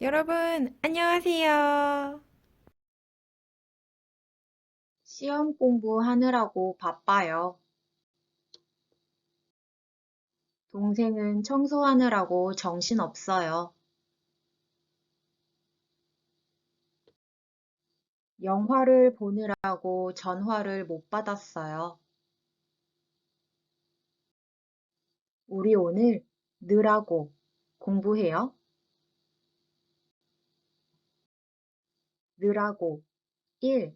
여러분, 안녕하세요. 시험 공부하느라고 바빠요. 동생은 청소하느라고 정신없어요. 영화를 보느라고 전화를 못 받았어요. 우리 오늘 느라고 공부해요. 느라고 1.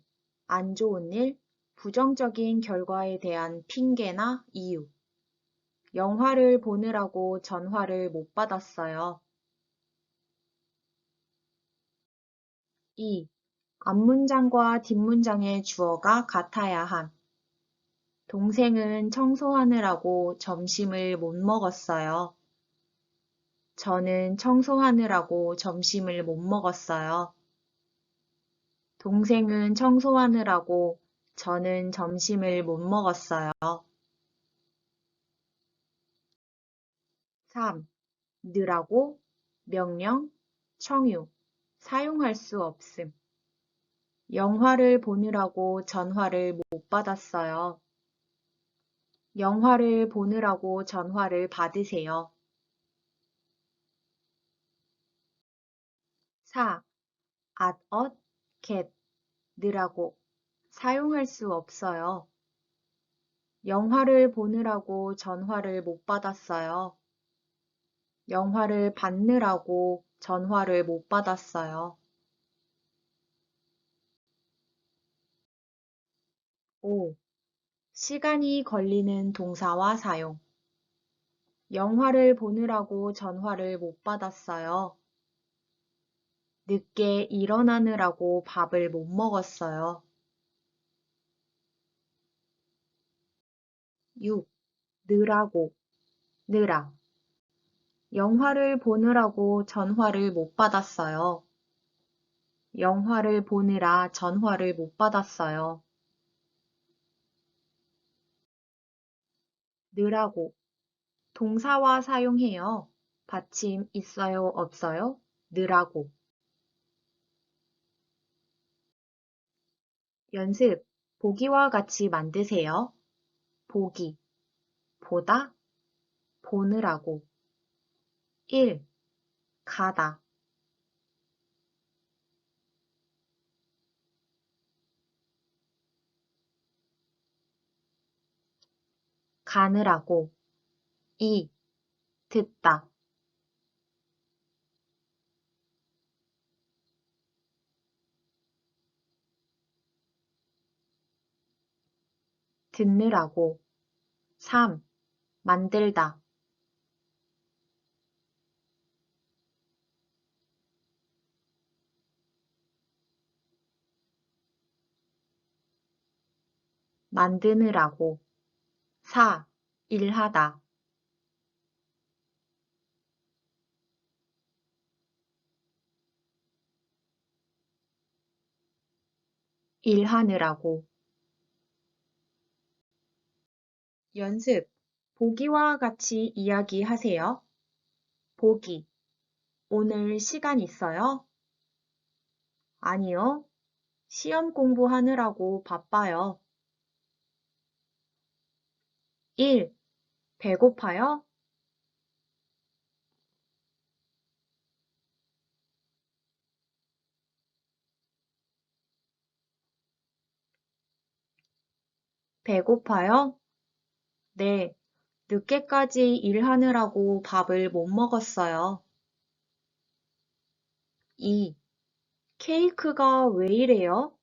안 좋은 일, 부정적인 결과에 대한 핑계나 이유. 영화를 보느라고 전화를 못 받았어요. 2. 앞문장과 뒷문장의 주어가 같아야 한. 동생은 청소하느라고 점심을 못 먹었어요. 저는 청소하느라고 점심을 못 먹었어요. 동생은 청소하느라고 저는 점심을 못 먹었어요. 3. 느라고, 명령, 청유, 사용할 수 없음. 영화를 보느라고 전화를 못 받았어요. 영화를 보느라고 전화를 받으세요. 4. at, 엇, get, 느라고, 사용할 수 없어요. 영화를 보느라고 전화를 못 받았어요. 영화를 받느라고 전화를 못 받았어요. 5. 시간이 걸리는 동사와 사용. 영화를 보느라고 전화를 못 받았어요. 늦게 일어나느라고 밥을 못 먹었어요. 6. 느라고, 느라. 영화를 보느라고 전화를 못 받았어요. 영화를 보느라 전화를 못 받았어요. 느라고. 동사와 사용해요. 받침 있어요, 없어요? 느라고. 연습. 보기와 같이 만드세요. 보기. 보다. 보느라고. 1. 가다. 가느라고. 2. 듣다. 듣느라고. 3. 만들다. 만드느라고. 4. 일하다. 일하느라고. 연습. 보기와 같이 이야기하세요. 보기. 오늘 시간 있어요? 아니요. 시험 공부하느라고 바빠요. 1. 배고파요? 배고파요? 네. 늦게까지 일하느라고 밥을 못 먹었어요. 2. 케이크가 왜 이래요?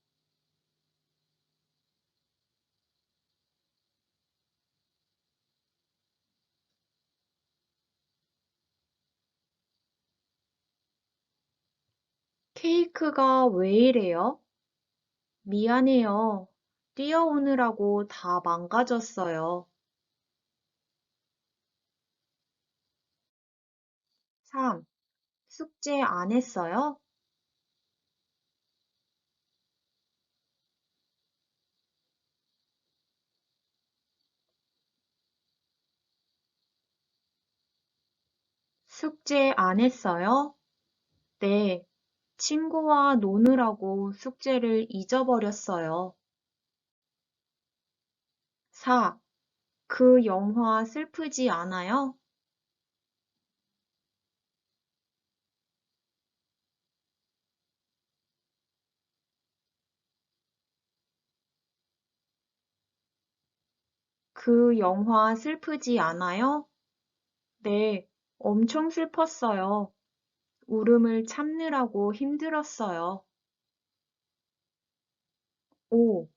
케이크가 왜 이래요? 미안해요. 뛰어오느라고 다 망가졌어요. 3. 숙제 안 했어요? 숙제 안 했어요? 네, 친구와 노느라고 숙제를 잊어버렸어요. 4. 그 영화 슬프지 않아요? 그 영화 슬프지 않아요? 네, 엄청 슬펐어요. 울음을 참느라고 힘들었어요. 5.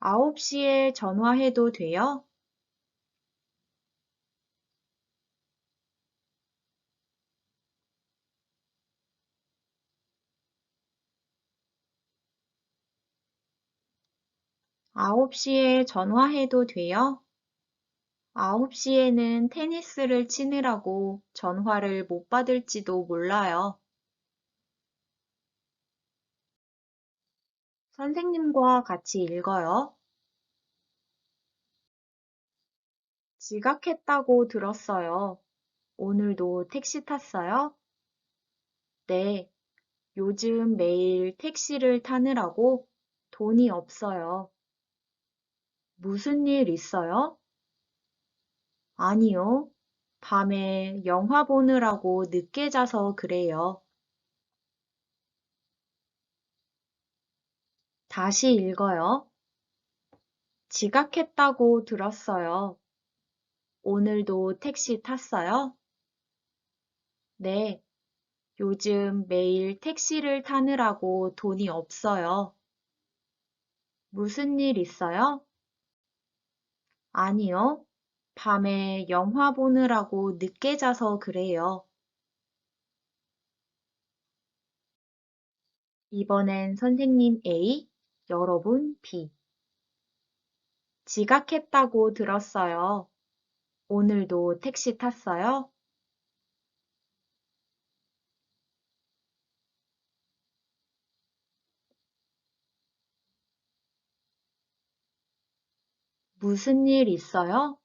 9시에 전화해도 돼요? 아홉 시에 전화해도 돼요? 아홉 시에는 테니스를 치느라고 전화를 못 받을지도 몰라요. 선생님과 같이 읽어요. 지각했다고 들었어요. 오늘도 택시 탔어요? 네, 요즘 매일 택시를 타느라고 돈이 없어요. 무슨 일 있어요? 아니요. 밤에 영화 보느라고 늦게 자서 그래요. 다시 읽어요. 지각했다고 들었어요. 오늘도 택시 탔어요? 네. 요즘 매일 택시를 타느라고 돈이 없어요. 무슨 일 있어요? 아니요. 밤에 영화 보느라고 늦게 자서 그래요. 이번엔 선생님 A, 여러분 B. 지각했다고 들었어요. 오늘도 택시 탔어요? 무슨 일 있어요?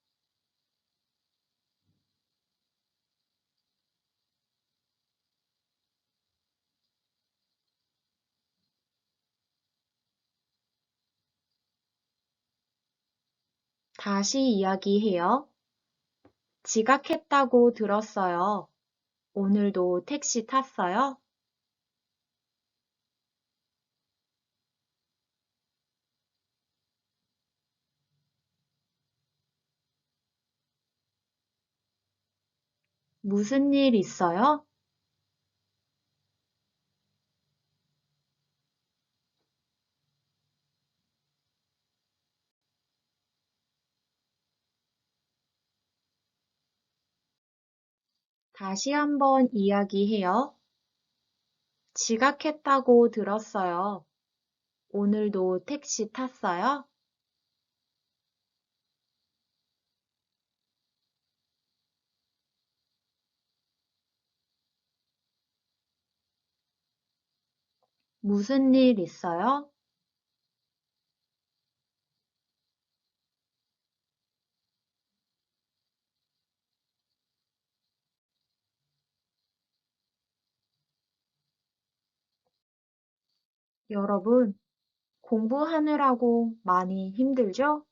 다시 이야기해요. 지각했다고 들었어요. 오늘도 택시 탔어요? 무슨 일 있어요? 다시 한번 이야기해요. 지각했다고 들었어요. 오늘도 택시 탔어요? 무슨 일 있어요? 여러분, 공부하느라고 많이 힘들죠?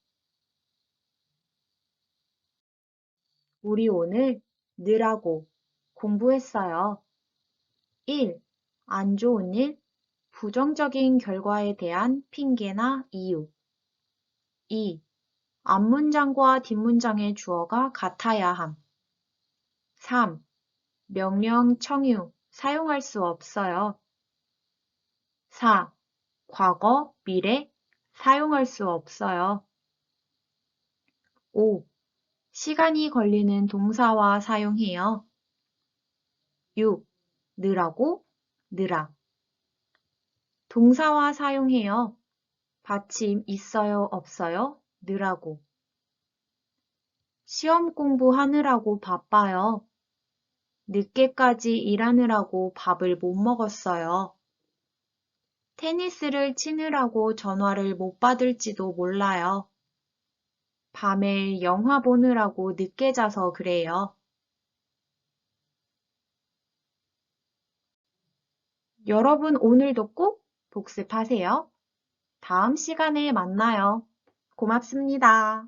우리 오늘 느라고 공부했어요. 1. 안 좋은 일, 부정적인 결과에 대한 핑계나 이유. 2. 앞문장과 뒷문장의 주어가 같아야 함. 3. 명령, 청유, 사용할 수 없어요. 4. 과거, 미래, 사용할 수 없어요. 5. 시간이 걸리는 동사와 사용해요. 6. 느라고, 느라. 동사와 사용해요. 받침 있어요, 없어요? 느라고. 시험 공부하느라고 바빠요. 늦게까지 일하느라고 밥을 못 먹었어요. 테니스를 치느라고 전화를 못 받을지도 몰라요. 밤에 영화 보느라고 늦게 자서 그래요. 여러분 오늘도 꼭 복습하세요. 다음 시간에 만나요. 고맙습니다.